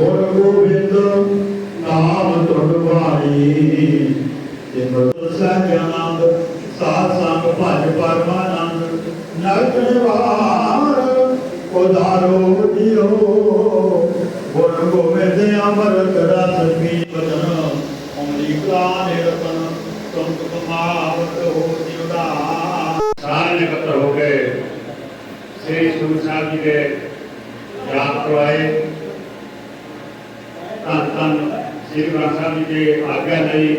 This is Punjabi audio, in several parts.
ਹੋਏ ਗੁਰ ਗੋਬਿੰਦ ਨਾਮ ਤੁਧ ਭਾਈ ਜਿਨ ਸਜਨਾੰਦ ਸਾਧ ਸੰਗ ਭਜ ਪਰਮਾਨੰਦ, ਨਰਕ ਨਿਵਾਰ ਉਧਾਰੋ ਦਿਓ। ਗੁਰ ਗੋਬਿੰਦ ਅੰਮ੍ਰਿਤ ਰਸ ਪੀ ਬਚਨ ਅਮਰੀਕਾ ਨਿਰਪਨ ਤੁਮ ਕਮਾਵਤ ਹੋ ਜਿਉਦਾ। ਸਾਰੇ ਇਕੱਤਰ ਹੋ ਕੇ ਸ੍ਰੀ ਗੁਰੂ ਸਾਹਿਬ ਜੀ ਦੇ ਯਾਦ ਕਰਵਾਏ ਧੰਨ ਧੰਨ ਸ੍ਰੀ ਗੁਰੂ ਗ੍ਰੰਥ ਸਾਹਿਬ ਜੀ ਦੇ ਆਗਿਆ ਲਈ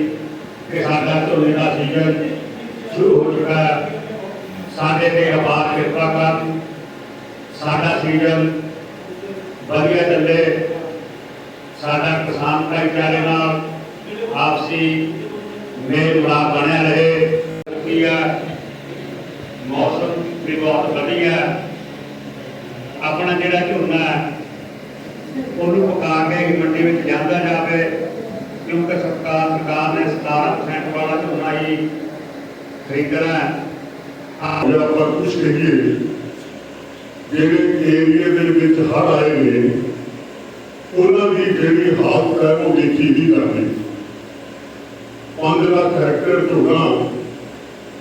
ਕਿ ਸਾਡਾ ਝੋਨੇ ਦਾ ਸੀਜ਼ਨ ਸ਼ੁਰੂ ਹੋ ਚੁੱਕਾ ਹੈ। ਸਾਡੇ ਤੇ ਅਪਾਰ ਕਿਰਪਾ ਕਰ ਸਾਡਾ ਸੀਜ਼ਨ ਵਧੀਆ ਚੱਲੇ। ਸਾਡਾ ਕਿਸਾਨ ਭਾਈਚਾਰੇ ਨਾਲ ਆਪਸੀ ਮੇਲ ਮਿਲਾਪ ਬਣਿਆ ਰਹੇ। ਕੀ ਹੈ? ਮੌਸਮ ਵੀ ਬਹੁਤ ਵਧੀਆ ਆਪਣਾ ਜਿਹੜਾ ਝੋਨਾ ਹੈ, ਉਹਨੂੰ ਪਕਾ ਕੇ ਹੀ ਮੰਡੀ ਵਿੱਚ ਜਾਂਦਾ ਜਾਵੇ ਕਿਉਂਕਿ ਸਰਕਾਰ ਸਰਕਾਰ ਨੇ 17% ਵਾਲਾ ਝੋਨਾ ਹੀ ਖਰੀਦਣਾ ਹੈ। ਆ- ਜੇ ਆਪਾਂ ਕੁਝ ਕਹੀਏ, ਜਿਹੜੇ ਏਰੀਏ ਦੇ ਵਿੱਚ ਹੜ੍ਹ ਆਏ ਨੇ, ਉਹਨਾਂ ਦੀ ਜਿਹੜੀ ਹਾਲਤ ਹੈ ਉਹ ਦੇਖੀ ਨਹੀਂ ਜਾਂਦੀ। 5 ਲੱਖ ਹੈਕਟੇਅਰ ਝੋਨਾ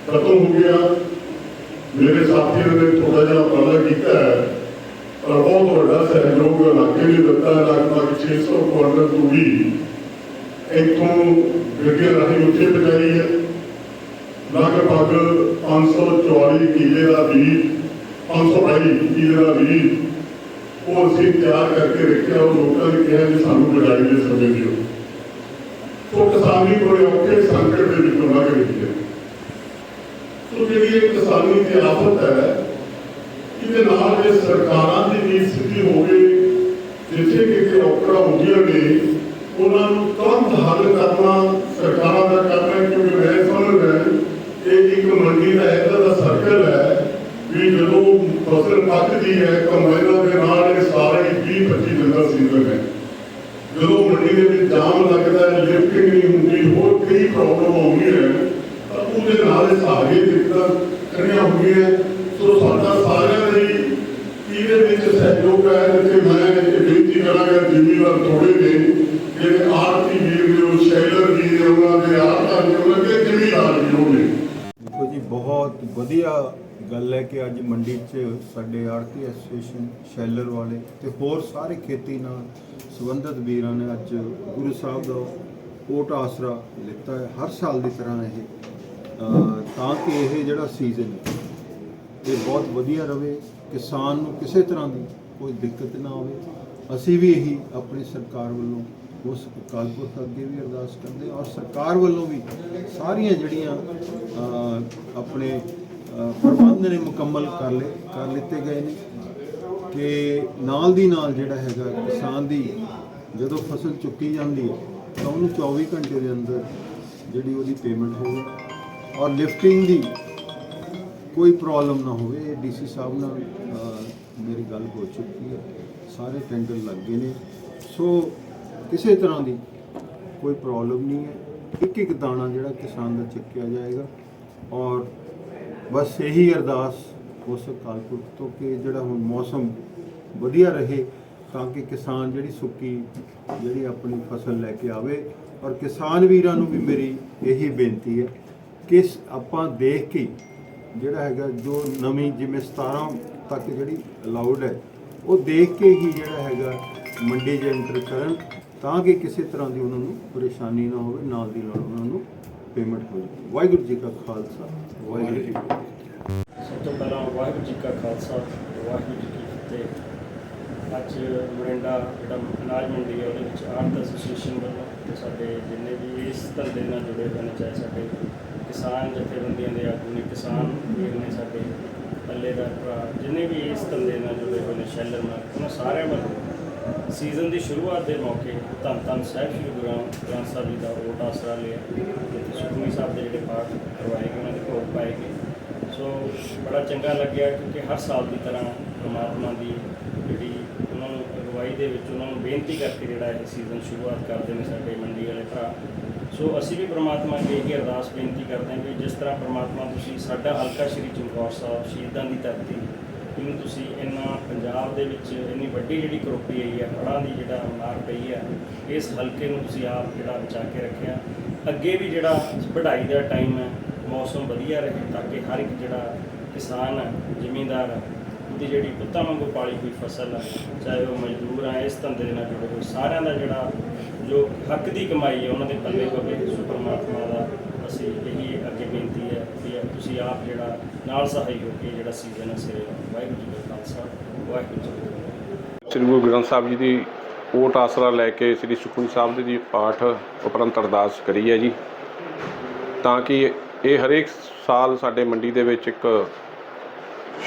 ਖਤਮ ਹੋ ਗਿਆ। ਮੇਰੇ ਸਾਥੀਆਂ ਨੇ ਥੋੜਾ ਜਿਹਾ ਉਪਰਾਲਾ ਕੀਤਾ ਹੈ। ਪਰ ਬਹੁਤ ਵੱਡਾ ਸਹਿਯੋਗ ਇਲਾਕੇ ਨੇ ਦਿੱਤਾ ਲਗਭਗ 600 ਕੁਆਂਟਲ ਤੂੜੀ ਇੱਥੋਂ ਗੱਡੀਆਂ ਰਾਹੀਂ ਉੱਥੇ ਪਹੁੰਚਾਈ ਹੈ ਲਗਭਗ 544 ਕਿੱਲੇ ਦਾ ਬੀਜ 522 ਕਿੱਲੇ ਦਾ ਬੀਜ ਉਹ ਅਸੀਂ ਤਿਆਰ ਕਰਕੇ ਰੱਖਿਆ ਉਹ ਲੋਕਾਂ ਨੇ ਕਿਹਾ ਜੀ ਸਾਨੂੰ ਬਜਾਈ ਦੇ ਸਮੇਂ ਦਿਓ ਸੋ ਕਿਸਾਨੀ ਬੜੇ ਔਖੇ ਸੰਕਟ ਦੇ ਵਿੱਚੋਂ ਲੰਘ ਰਹੀ ਹੈ ਸੋ ਜਿਹੜੀ ਇਹ ਕਿਸਾਨੀ ਦੀ ਆਫਤ ਹੈ ਇਹਦੇ ਨਾਲ ਜੇ ਸਰਕਾਰਾਂ ਦੀ ਵੀ ਸਥਿਤੀ ਹੋਵੇ, ਜਿੱਥੇ ਕਿਤੇ ਔਕੜਾਂ ਹੁੰਦੀਆਂ ਨੇ, ਉਹਨਾਂ ਨੂੰ ਤੁਰੰਤ ਹੱਲ ਕਰਨਾ ਸਰਕਾਰਾਂ ਦਾ ਕੰਮ ਹੈ, ਕਿਉਂਕਿ ਮੈਂ ਸਮਝਦਾ ਇਹ ਇੱਕ ਮੰਡੀ ਦਾ ਇਹਦਾ ਦਾ ਸਰਕਲ ਹੈ ਵੀ ਜਦੋਂ ਫਸਲ ਪੱਕਦੀ ਹੈ ਕੰਬਾਈਨਾਂ ਦੇ ਨਾਲ ਇਹ ਸਾਰੇ 20 25 ਦਿਨ ਦਾ ਸੀਜ਼ਨ ਹੈ। ਜਦੋਂ ਮੰਡੀ ਦੇ ਵਿੱਚ ਜਾਮ ਲੱਗਦਾ ਹੈ ਲਿਫਟਿੰਗ ਨਹੀਂ ਹੁੰਦੀ, ਹੋਰ ਕਈ ਪ੍ਰੋਬਲਮ ਆਉਂਦੀਆਂ ਹੈ ਉਹਦੇ ਨਾਲ ਇਹ ਦਿੱਕਤਾਂ ਖੜੀਆਂ ਹੁੰਦੀਆਂ ਸੋ ਸਾਡਾ ਇਹਦੇ ਵਿੱਚ ਸਹਿਯੋਗ ਹੈ ਜਿੱਥੇ ਮੈਂ ਬੇਨਤੀ ਕਰਾਂਗਾ ਜ਼ਿਮੀਦਾਰ ਥੋੜੇ ਨੇ, ਜਿਹੜੇ ਆਰਤੀ ਵੀਰ ਨੇ, ਉਹ ਸ਼ੈਲਰ ਵੀਰ ਨੇ, ਉਹਨਾਂ ਦੇ ਆਰਤਾਂ ਨੇ, ਉਹਨਾਂ ਦੇ ਜ਼ਿਮੀਦਾਰ ਵੀ ਉਹ ਨੇ। ਦੇਖੋ ਜੀ, ਬਹੁਤ ਵਧੀਆ ਗੱਲ ਹੈ ਕਿ ਅੱਜ ਮੰਡੀ 'ਚ ਸਾਡੇ ਆੜਤੀ ਐਸੋਸੀਏਸ਼ਨ ਸ਼ੈਲਰ ਵਾਲੇ ਤੇ ਹੋਰ ਸਾਰੇ ਖੇਤੀ ਨਾਲ ਸੰਬੰਧਿਤ ਵੀਰਾਂ ਨੇ ਅੱਜ ਗੁਰੂ ਸਾਹਿਬ ਦਾ ਕੋਟ ਆਸਰਾ ਲਿੱਤਾ ਹੈ, ਹਰ ਸਾਲ ਦੀ ਤਰ੍ਹਾਂ ਇਹ ਤਾਂ ਕਿ ਇਹ ਜਿਹੜਾ ਸੀਜ਼ਨ ਹੈ ਇਹ ਬਹੁਤ ਵਧੀਆ ਰਵੇ, ਕਿਸਾਨ ਨੂੰ ਕਿਸੇ ਤਰ੍ਹਾਂ ਦੀ ਕੋਈ ਦਿੱਕਤ ਨਾ ਆਵੇ। ਅਸੀਂ ਵੀ ਇਹੀ ਆਪਣੀ ਸਰਕਾਰ ਵੱਲੋਂ ਉਸ ਅਕਾਲ ਪੁਰਖ ਅੱਗੇ ਵੀ ਅਰਦਾਸ ਕਰਦੇ ਔਰ ਸਰਕਾਰ ਵੱਲੋਂ ਵੀ ਸਾਰੀਆਂ ਜਿਹੜੀਆਂ ਆਪਣੇ ਪ੍ਰਬੰਧ ਨੇ ਮੁਕੰਮਲ ਕਰ ਲਏ, ਕਰ ਲਿੱਤੇ ਗਏ ਨੇ ਕਿ ਨਾਲ ਦੀ ਨਾਲ ਜਿਹੜਾ ਹੈਗਾ ਕਿਸਾਨ ਦੀ ਜਦੋਂ ਫਸਲ ਚੁੱਕੀ ਜਾਂਦੀ ਹੈ, ਤਾਂ ਉਹਨੂੰ 24 ਘੰਟੇ ਦੇ ਅੰਦਰ ਜਿਹੜੀ ਉਹਦੀ ਪੇਮੈਂਟ ਹੋਵੇ ਔਰ ਲਿਫਟਿੰਗ ਦੀ ਕੋਈ ਪ੍ਰੋਬਲਮ ਨਾ ਹੋਵੇ ਡੀਸੀ ਸਾਹਿਬ ਨਾਲ ਮੇਰੀ ਗੱਲ ਹੋ ਚੁੱਕੀ ਹੈ। ਸਾਰੇ ਟੈਂਡਰ ਲੱਗ ਗਏ ਨੇ। ਸੋ, ਕਿਸੇ ਤਰ੍ਹਾਂ ਦੀ ਕੋਈ ਪ੍ਰੋਬਲਮ ਨਹੀਂ ਹੈ। ਇੱਕ ਇੱਕ ਦਾਣਾ ਜਿਹੜਾ ਕਿਸਾਨ ਦਾ ਚੱਕਿਆ ਜਾਏਗਾ। ਔਰ ਬਸ ਇਹੀ ਅਰਦਾਸ ਉਸ ਅਕਾਲ ਪੁਰਖ ਤੋਂ ਕਿ ਜਿਹੜਾ ਹੁਣ ਮੌਸਮ ਵਧੀਆ ਰਹੇ, ਤਾਂ ਕਿ ਕਿਸਾਨ ਜਿਹੜੀ ਸੁੱਕੀ, ਜਿਹੜੀ ਆਪਣੀ ਫਸਲ ਲੈ ਕੇ ਆਵੇ। ਔਰ ਕਿਸਾਨ ਵੀਰਾਂ ਨੂੰ ਵੀ ਮੇਰੀ ਇਹੀ ਬੇਨਤੀ ਹੈ ਕਿ ਆਪਾਂ ਦੇਖ ਕੇ ਜਿਹੜਾ ਹੈਗਾ ਜੋ ਨਵੀਂ ਜਿਵੇਂ 17 ਤੱਕ ਜਿਹੜੀ ਅਲਾਉਡ ਹੈ, ਉਹ ਦੇਖ ਕੇ ਹੀ ਜਿਹੜਾ ਹੈਗਾ ਮੰਡੀ 'ਚ ਐਂਟਰ ਕਰਨ, ਤਾਂ ਕਿ ਕਿਸੇ ਤਰ੍ਹਾਂ ਦੀ ਉਹਨਾਂ ਨੂੰ ਪਰੇਸ਼ਾਨੀ ਨਾ ਹੋਵੇ, ਨਾਲ ਦੀ ਨਾਲ ਉਹਨਾਂ ਨੂੰ ਪੇਮੈਂਟ ਹੋ ਜਾਵੇ। ਵਾਹਿਗੁਰੂ ਜੀ ਕਾ ਖਾਲਸਾ, ਵਾਹਿਗੁਰੂ ਜੀ ਸਭ ਤੋਂ ਪਹਿਲਾਂ ਵਾਹਿਗੁਰੂ ਜੀ ਕਾ ਖਾਲਸਾ, ਵਾਹਿਗੁਰੂ ਜੀ ਕੀ ਫਤਿਹ। ਅੱਜ ਮੋਰਿੰਡਾ ਜਿਹੜਾ ਅਨਾਜ ਮੰਡੀ ਹੈ, ਉਹਦੇ ਵਿੱਚ ਆਰਟ ਐਸੋਸੀਏਸ਼ਨ ਵੱਲੋਂ ਤੇ ਸਾਡੇ ਜਿੰਨੇ ਵੀ ਇਸ ਧੰਦੇ ਨਾਲ ਜੁੜੇ ਹੋਏ ਨੇ, ਚਾਹੇ ਸਾਡੇ ਕਿਸਾਨ ਜਥੇਬੰਦੀਆਂ ਦੇ ਆਗੂ ਨੇ ਕਿਸਾਨ ਵੀਰ ਨੇ ਸਾਡੇ ਪੱਲੇਦਾਰ ਭਰਾ, ਜਿੰਨੇ ਵੀ ਇਸ ਧੰਦੇ ਨਾਲ ਜੁੜੇ ਹੋਏ ਨੇ, ਸ਼ੈਲਰ ਨਾਲ, ਉਹਨਾਂ ਸਾਰਿਆਂ ਵੱਲੋਂ ਸੀਜ਼ਨ ਦੀ ਸ਼ੁਰੂਆਤ ਦੇ ਮੌਕੇ ਧੰਨ ਧੰਨ ਸਾਹਿਬ ਸ਼੍ਰੀ ਗੁਰੂ ਗ੍ਰੰਥ ਸਾਹਿਬ ਜੀ ਦਾ ਓਟ ਆਸਰਾ ਲਿਆ, ਜਿੱਥੇ ਸੁਖਮਨੀ ਸਾਹਿਬ ਦੇ ਜਿਹੜੇ ਪਾਠ ਕਰਵਾਏ ਗਏ, ਉਹਨਾਂ ਦੇ ਭੋਗ ਪਾਏ ਗਏ। ਸੋ ਬੜਾ ਚੰਗਾ ਲੱਗਿਆ ਕਿਉਂਕਿ ਹਰ ਸਾਲ ਦੀ ਤਰ੍ਹਾਂ ਪ੍ਰਮਾਤਮਾ ਦੀ ਜਿਹੜੀ ਉਹਨਾਂ ਨੂੰ ਅਗਵਾਈ ਦੇ ਵਿੱਚ ਉਹਨਾਂ ਨੂੰ ਬੇਨਤੀ ਕਰਕੇ ਜਿਹੜਾ ਇਹ ਸੀਜ਼ਨ ਸ਼ੁਰੂਆਤ ਕਰਦੇ ਨੇ ਸਾਡੇ ਮੰਡੀ ਵਾਲੇ ਭਰਾ। ਸੋ ਅਸੀਂ ਵੀ ਪ੍ਰਮਾਤਮਾ ਅੱਗੇ ਇਹ ਅਰਦਾਸ ਬੇਨਤੀ ਕਰਦੇ ਹਾਂ ਕਿ ਜਿਸ ਤਰ੍ਹਾਂ ਪ੍ਰਮਾਤਮਾ ਤੁਸੀਂ ਸਾਡਾ ਹਲਕਾ ਸ਼੍ਰੀ ਚਮਕੌਰ ਸਾਹਿਬ ਸ਼ਹੀਦਾਂ ਦੀ ਧਰਤੀ ਜਿਵੇਂ ਤੁਸੀਂ ਇੰਨਾ ਪੰਜਾਬ ਦੇ ਵਿੱਚ ਇੰਨੀ ਵੱਡੀ ਜਿਹੜੀ ਕਰੋਪੀ ਆਈ ਹੈ, ਹੜ੍ਹਾਂ ਦੀ ਜਿਹੜਾ ਮਾਰ ਪਈ ਹੈ, ਇਸ ਹਲਕੇ ਨੂੰ ਤੁਸੀਂ ਆਪ ਜਿਹੜਾ ਬਚਾ ਕੇ ਰੱਖਿਆ। ਅੱਗੇ ਵੀ ਜਿਹੜਾ ਪੜ੍ਹਾਈ ਦਾ ਟਾਈਮ ਹੈ, ਮੌਸਮ ਵਧੀਆ ਰਹੇ ਤਾਂ ਕਿ ਹਰ ਇੱਕ ਜਿਹੜਾ ਕਿਸਾਨ ਹੈ, ਜ਼ਿਮੀਂਦਾਰ ਹੈ ਦੀ ਜਿਹੜੀ ਪੁੱਤਾਂ ਵਾਂਗੂ ਪਾਲੀ ਹੋਈ ਫਸਲ ਹੈ ਚਾਹੇ ਉਹ ਮਜ਼ਦੂਰ ਆ, ਇਸ ਧੰਦੇ ਦੇ ਨਾਲ ਜੁੜੇ ਹੋਏ, ਸਾਰਿਆਂ ਦਾ ਜਿਹੜਾ ਜੋ ਹੱਕ ਦੀ ਕਮਾਈ ਹੈ ਉਹਨਾਂ ਦੇ ਪੱਲੇ ਪਵੇ ਪਰਮਾਤਮਾ ਦਾ ਅਸੀਂ ਇਹੀ ਅੱਗੇ ਬੇਨਤੀ ਹੈ ਕਿ ਤੁਸੀਂ ਆਪ ਜਿਹੜਾ ਨਾਲ ਸਹਾਈ ਹੋ ਕੇ ਜਿਹੜਾ ਸੀਜ਼ਨ ਹੈ ਸਿਰੇ ਵਾਹਿਗੁਰੂ ਜੀ ਕਾ ਖਾਲਸਾ, ਵਾਹਿਗੁਰੂ ਜੀ ਸ੍ਰੀ ਗੁਰੂ ਗ੍ਰੰਥ ਸਾਹਿਬ ਜੀ ਦੀ ਓਟ ਆਸਰਾ ਲੈ ਕੇ ਸ੍ਰੀ ਸੁਖਮਨੀ ਸਾਹਿਬ ਜੀ ਦੀ ਪਾਠ ਉਪਰੰਤ ਅਰਦਾਸ ਕਰੀ ਹੈ ਜੀ। ਤਾਂ ਕਿ ਇਹ ਹਰੇਕ ਸਾਲ ਸਾਡੇ ਮੰਡੀ ਦੇ ਵਿੱਚ ਇੱਕ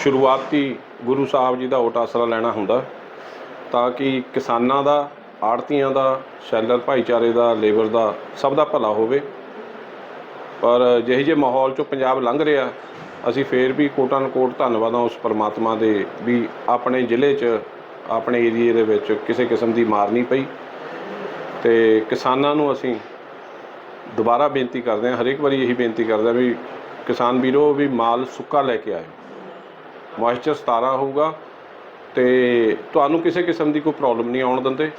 ਸ਼ੁਰੂਆਤੀ ਗੁਰੂ ਸਾਹਿਬ ਜੀ ਦਾ ਓਟ ਆਸਰਾ ਲੈਣਾ ਹੁੰਦਾ ਤਾਂ ਕਿ ਕਿਸਾਨਾਂ ਦਾ ਆੜਤੀਆਂ ਦਾ, ਸ਼ੈਲਰ ਭਾਈਚਾਰੇ ਦਾ, ਲੇਬਰ ਦਾ ਸਭ ਦਾ ਭਲਾ ਹੋਵੇ। ਪਰ ਜਿਹੇ ਜਿਹੇ ਮਾਹੌਲ ਚੋਂ ਪੰਜਾਬ ਲੰਘ ਰਿਹਾ, ਅਸੀਂ ਫੇਰ ਵੀ ਕੋਟਾਂ ਕੋਟ ਧੰਨਵਾਦ ਹਾਂ ਉਸ ਪਰਮਾਤਮਾ ਦੇ ਵੀ ਆਪਣੇ ਜ਼ਿਲ੍ਹੇ 'ਚ, ਆਪਣੇ ਏਰੀਏ ਦੇ ਵਿੱਚ ਕਿਸੇ ਕਿਸਮ ਦੀ ਮਾਰ ਨਹੀਂ ਪਈ। ਤੇ ਕਿਸਾਨਾਂ ਨੂੰ ਅਸੀਂ ਦੁਬਾਰਾ ਬੇਨਤੀ ਕਰਦੇ ਹਾਂ, ਹਰੇਕ ਵਾਰੀ ਇਹੀ ਬੇਨਤੀ ਕਰਦੇ ਹਾਂ ਵੀ ਕਿਸਾਨ ਵੀਰੋ ਵੀ ਮਾਲ ਸੁੱਕਾ ਲੈ ਕੇ ਆਏ ਮੋਇਸਚਰ 17 ਹੋਊਗਾ ਤੇ ਤੁਹਾਨੂੰ ਕਿਸੇ ਕਿਸਮ ਦੀ ਕੋਈ ਪ੍ਰੋਬਲਮ ਨਹੀਂ ਆਉਣ ਦਿੰਦੇ।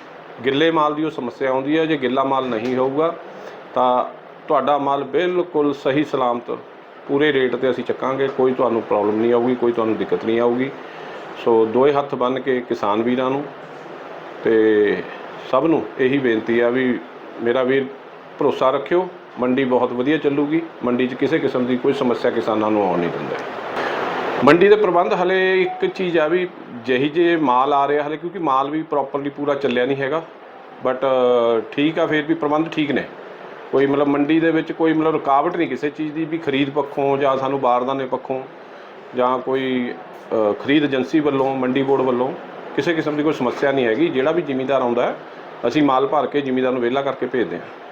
ਗਿੱਲੇ ਮਾਲ ਦੀ ਉਹ ਸਮੱਸਿਆ ਆਉਂਦੀ ਹੈ, ਜੇ ਗਿੱਲਾ ਮਾਲ ਨਹੀਂ ਹੋਊਗਾ, ਤਾਂ ਤੁਹਾਡਾ ਮਾਲ ਬਿਲਕੁਲ ਸਹੀ ਸਲਾਮਤ ਪੂਰੇ ਰੇਟ ਤੇ ਅਸੀਂ ਚੱਕਾਂਗੇ, ਕੋਈ ਤੁਹਾਨੂੰ ਪ੍ਰੋਬਲਮ ਨਹੀਂ ਆਊਗੀ, ਕੋਈ ਤੁਹਾਨੂੰ ਦਿੱਕਤ ਨਹੀਂ ਆਊਗੀ। ਸੋ ਦੋਏ ਹੱਥ ਬੰਨ ਕੇ ਕਿਸਾਨ ਵੀਰਾਂ ਨੂੰ ਤੇ ਸਭ ਨੂੰ ਇਹੀ ਬੇਨਤੀ ਆ ਵੀ ਮੇਰਾ ਵੀਰ ਭਰੋਸਾ ਰੱਖਿਓ, ਮੰਡੀ ਬਹੁਤ ਵਧੀਆ ਚੱਲੂਗੀ, ਮੰਡੀ 'ਚ ਕਿਸੇ ਕਿਸਮ ਦੀ ਕੋਈ ਸਮੱਸਿਆ ਕਿਸਾਨਾਂ ਨੂੰ ਆਉਣ ਨਹੀਂ ਦਿੰਦੇ। ਮੰਡੀ ਦੇ ਪ੍ਰਬੰਧ ਹਲੇ ਇੱਕ ਚੀਜ਼ ਆ ਵੀ ਜਿਹੀ ਜੇ ਮਾਲ ਆ ਰਿਹਾ ਹਲੇ, ਕਿਉਂਕਿ ਮਾਲ ਵੀ ਪ੍ਰੋਪਰਲੀ ਪੂਰਾ ਚੱਲਿਆ ਨਹੀਂ ਹੈਗਾ। ਬਟ ਠੀਕ ਆ, ਫਿਰ ਵੀ ਪ੍ਰਬੰਧ ਠੀਕ ਨੇ। ਕੋਈ ਮਤਲਬ ਮੰਡੀ ਦੇ ਵਿੱਚ ਕੋਈ ਮਤਲਬ ਰੁਕਾਵਟ ਨਹੀਂ ਕਿਸੇ ਚੀਜ਼ ਦੀ ਵੀ ਖਰੀਦ ਪੱਖੋਂ ਜਾਂ ਸਾਨੂੰ ਬਾਰਦਾਨੇ ਪੱਖੋਂ ਜਾਂ ਕੋਈ ਖਰੀਦ ਏਜੰਸੀ ਵੱਲੋਂ, ਮੰਡੀ ਬੋਰਡ ਵੱਲੋਂ ਕਿਸੇ ਕਿਸਮ ਦੀ ਕੋਈ ਸਮੱਸਿਆ ਨਹੀਂ ਹੈਗੀ। ਜਿਹੜਾ ਵੀ ਜ਼ਿਮੀਂਦਾਰ ਆਉਂਦਾ ਅਸੀਂ ਮਾਲ ਭਰ ਕੇ ਜ਼ਿਮੀਂਦਾਰ ਨੂੰ ਵਿਹਲਾ ਕਰਕੇ ਭੇਜਦੇ ਹਾਂ।